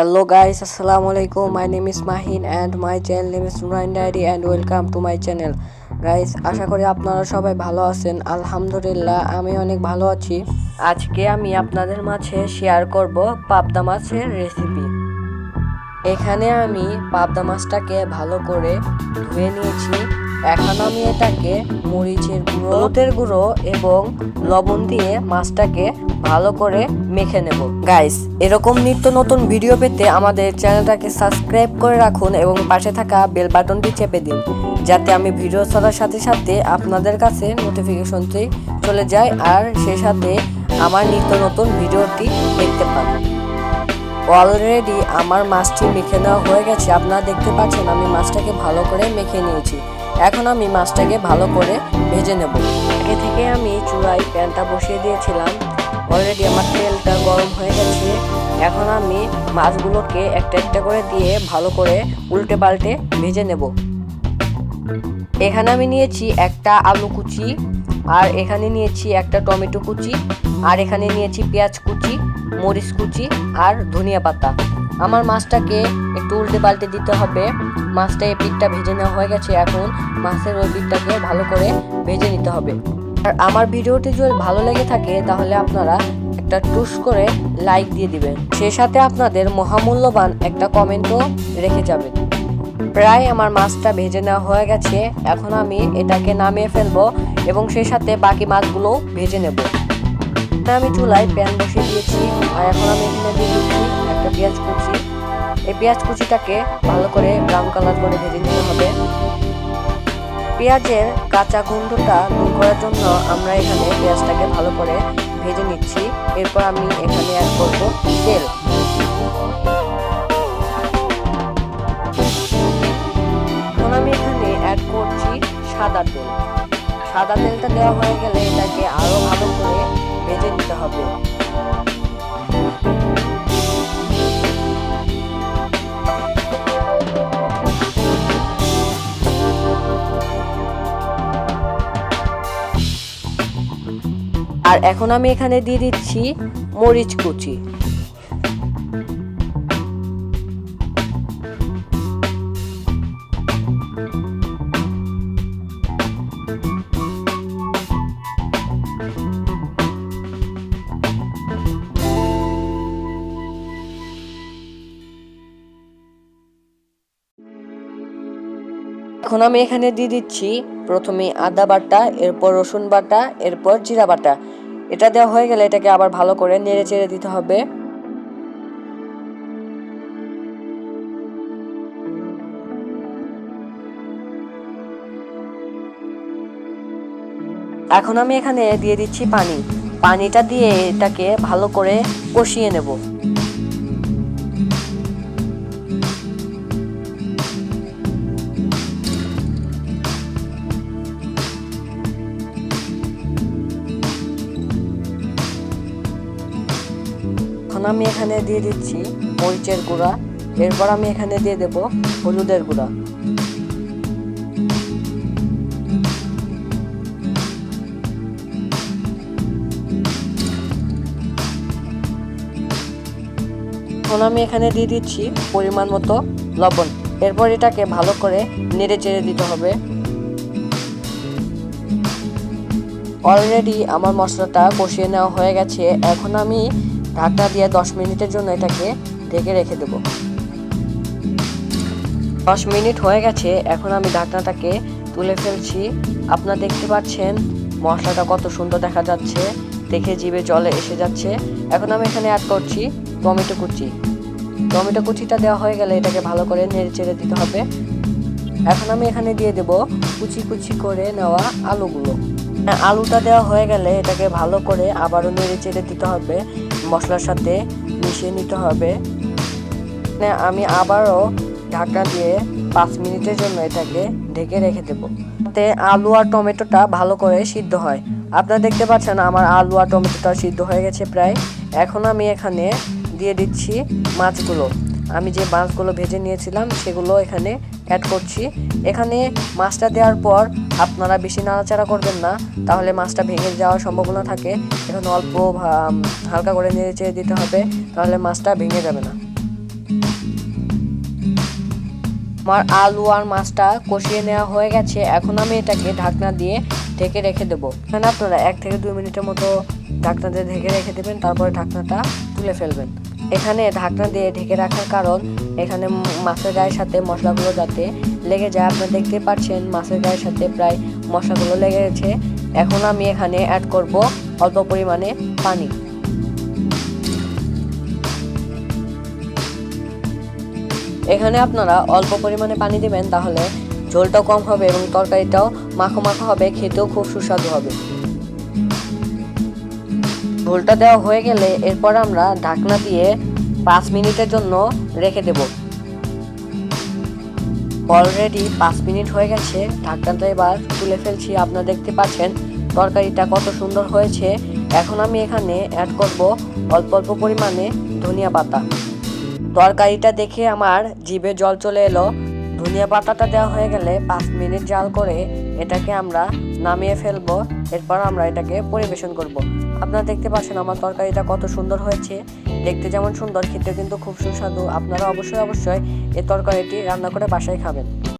Hello guys, assalamu alaikum. My name is Mahin and my channel name is Nurain Diary and welcome to my channel. Guys আশা করি আপনারা সবাই ভালো আছেন আলহামদুলিল্লাহ আমি অনেক ভালো আছি আজকে আমি আপনাদের মাঝে শেয়ার করব পাবদা মাছের রেসিপি এখানে আমি পাবদা মাছটাকে ভালো করে ধুয়ে নিয়েছি এখন আমি এটাকে মরিচের গুঁড়ো, হলুদের গুঁড়ো এবং লবণ দিয়ে মাছটাকে ভালো করে মেখে নেব। গাইস এরকম নিত্য নতুন ভিডিও পেতে আমাদের চ্যানেলটাকে সাবস্ক্রাইব করে রাখুন এবং পাশে থাকা বেল বাটনটি চেপে দিন, যাতে আমি ভিডিও ছাড়ার সাথে সাথে আপনাদের কাছে নোটিফিকেশনটি চলে যায় আর সেই সাথে আমার নিত্য নতুন ভিডিওটি দেখতে পান। অলরেডি আমার মাছটি মেখে নেওয়া হয়ে গেছে। আপনারা দেখতে পাচ্ছেন আমি মাছটাকে ভালো করে মেখে নিয়েছি। এখন আমি মাছটাকে ভালো করে ভেজে নেব। আগে থেকে আমি চূড়ায় প্যানটা বসিয়ে দিয়েছিলাম। অলরেডি আমার তেলটা গরম হয়ে গেছে। এখন আমি মাছগুলোকে একটা একটা করে দিয়ে ভালো করে উল্টে পাল্টে ভেজে নেব। এখানে আমি নিয়েছি একটা আলু কুচি। আর এখানে নিয়েছি একটা টমেটো কুচি, আর এখানে নিয়েছি পেঁয়াজ কুচি, মরিচ কুচি আর ধনিয়া পাতা। আমার মাছটাকে একটু উল্টে পাল্টে দিতে হবে। মাছটা এই পিঠটা ভেজে নেওয়া হয়ে গেছে, এখন মাছের ওই পিঠটাকে ভালো করে ভেজে নিতে হবে। আর আমার ভিডিওটি যদি ভালো লেগে থাকে, তাহলে আপনারা একটা টুস করে লাইক দিয়ে দিবেন। সেই সাথে আপনাদের মহামূল্যবান একটা কমেন্টও রেখে যাবেন। প্রায় আমার মাছটা ভেজে নেওয়া হয়ে গেছে। এখন আমি এটাকে নামিয়ে ফেলব। এবং সেই সাথে বাকি মাছগুলো ভেজে নেব। আমি চুলায় প্যান বসিয়ে দিয়েছি আর এখন আমি এখানে দিয়ে দিচ্ছি একটা পেঁয়াজ কুচি। এই পেঁয়াজ কুচিটাকে ভালো করে ব্রাউন কালার করে ভেজে নিতে হবে। পেঁয়াজের কাঁচা গন্ধটা দূর করার জন্য আমরা এখানে পেঁয়াজটাকে ভালো করে ভেজে নিচ্ছি। এরপর আমি এখানে অ্যাড করব তেল। তেলটা দেওয়া হয়ে গেলে এটাকে আরও ভালো করে ভেজে নিতে হবে। আর এখন আমি এখানে দিয়ে দিচ্ছি মরিচ কুচি। এখন আমি এখানে দিয়ে দিচ্ছি প্রথমে আদা বাটা, এরপর রসুন বাটা, এরপর জিরা বাটা। এটা দেওয়া হয়ে গেলে এটাকে আবার ভালো করে নেড়ে চেড়ে দিতে হবে। এখন আমি এখানে দিয়ে দিচ্ছি পানি। পানিটা দিয়ে এটাকে ভালো করে কষিয়ে নেব। এখন আমি এখানে দিয়ে দিচ্ছি মরিচের গুঁড়া। এরপর আমি এখানে দিয়ে দেব হলুদের গুঁড়া। এখন আমি এখানে দিয়ে দিচ্ছি পরিমাণ মতো লবণ। এরপর এটাকে ভালো করে নেড়ে চেড়ে দিতে হবে। অলরেডি আমার মশলাটা কষিয়ে নেওয়া হয়ে গেছে। এখন আমি ঢাকনা দিয়ে দশ মিনিটের জন্য এটাকে ঢেকে রেখে দেব। দশ মিনিট হয়ে গেছে, এখন আমি ঢাকনাটাকে তুলে ফেলছি। আপনারা দেখতে পাচ্ছেন, মশলাটা কত সুন্দর দেখা যাচ্ছে, দেখে জিভে জলে এসে যাচ্ছে। এখন আমি এখানে অ্যাড করছি টমেটো কুচি। টমেটো কুচিটা দেওয়া হয়ে গেলে এটাকে ভালো করে নেড়ে চেড়ে দিতে হবে। এখন আমি এখানে দিয়ে দেব কুচি কুচি করে নেওয়া আলুগুলো। আলুটা দেওয়া হয়ে গেলে এটাকে ভালো করে আবারও নেড়ে চেড়ে দিতে হবে। মশলার সাথে মিশিয়ে নিতে হবে। আমি আবারও ঢাকা দিয়ে পাঁচ মিনিটের জন্য এটাকে ঢেকে রেখে দেবো। তাতে আলু আর টমেটোটা ভালো করে সিদ্ধ হয়। আপনারা দেখতে পাচ্ছেন আমার আলু আর টমেটোটা সিদ্ধ হয়ে গেছে প্রায়। এখন আমি এখানে দিয়ে দিচ্ছি মাছগুলো। আমি যে মাছগুলো ভেজে নিয়েছিলাম, সেগুলো এখানে অ্যাড করছি। এখানে মাছটা দেওয়ার পর আপনারা বেশি নাড়াচাড়া করবেন না, তাহলে মাছটা ভেঙে যাওয়ার সম্ভাবনা থাকে। এখন অল্প হালকা করে নেড়ে দিতে হবে, তাহলে মাছটা ভেঙে যাবে না। আমার আলু আর মাছটা কষিয়ে নেওয়া হয়ে গেছে। এখন আমি এটাকে ঢাকনা দিয়ে ঢেকে রেখে দেবো। এখানে আপনারা এক থেকে দুই মিনিটের মতো ঢাকনা দিয়ে ঢেকে রেখে দেবেন, তারপরে ঢাকনাটা তুলে ফেলবেন। এখানে ঢাকনা দিয়ে ঢেকে রাখার কারণ এখানে মাছের গায়ের সাথে মশলাগুলো যাতে লেগে যায়। আপনারা দেখতে পাচ্ছেন মাছের গায়ের সাথে প্রায় মশলাগুলো লেগে গেছে এখন আমি এখানে অ্যাড করব অল্প পরিমাণে পানি। এখানে আপনারা অল্প পরিমাণে পানি দিবেন, তাহলে ঝোলটাও কম হবে এবং তরকারিটাও মাখো মাখো হবে, খেতেও খুব সুস্বাদু হবে। ঝোলটা দেওয়া হয়ে গেলে এরপর আমরা ঢাকনা দিয়ে পাঁচ মিনিটের জন্য রেখে দেব। অলরেডি পাঁচ মিনিট হয়ে গেছে ঢাকনাটা এবার তুলে ফেলছি, আপনারা দেখতে পাচ্ছেন তরকারিটা কত সুন্দর হয়েছে। এখন আমি এখানে অ্যাড করব অল্প অল্প পরিমাণে ধনিয়া পাতা। তরকারিটা দেখে আমার জিভে জল চলে এলো। ধনিয়া পাতাটা দেওয়া হয়ে গেলে পাঁচ মিনিট জাল করে এটাকে আমরা নামিয়ে ফেলব। এরপর আমরা এটাকে পরিবেশন করব। আপনারা দেখতে পাচ্ছেন আমার তরকারিটা কত সুন্দর হয়েছে। দেখতে যেমন সুন্দর খেতে কিন্তু খুব সুস্বাদু। আপনারা অবশ্যই অবশ্যই এই তরকারিটি রান্না করে বাসায় খাবেন।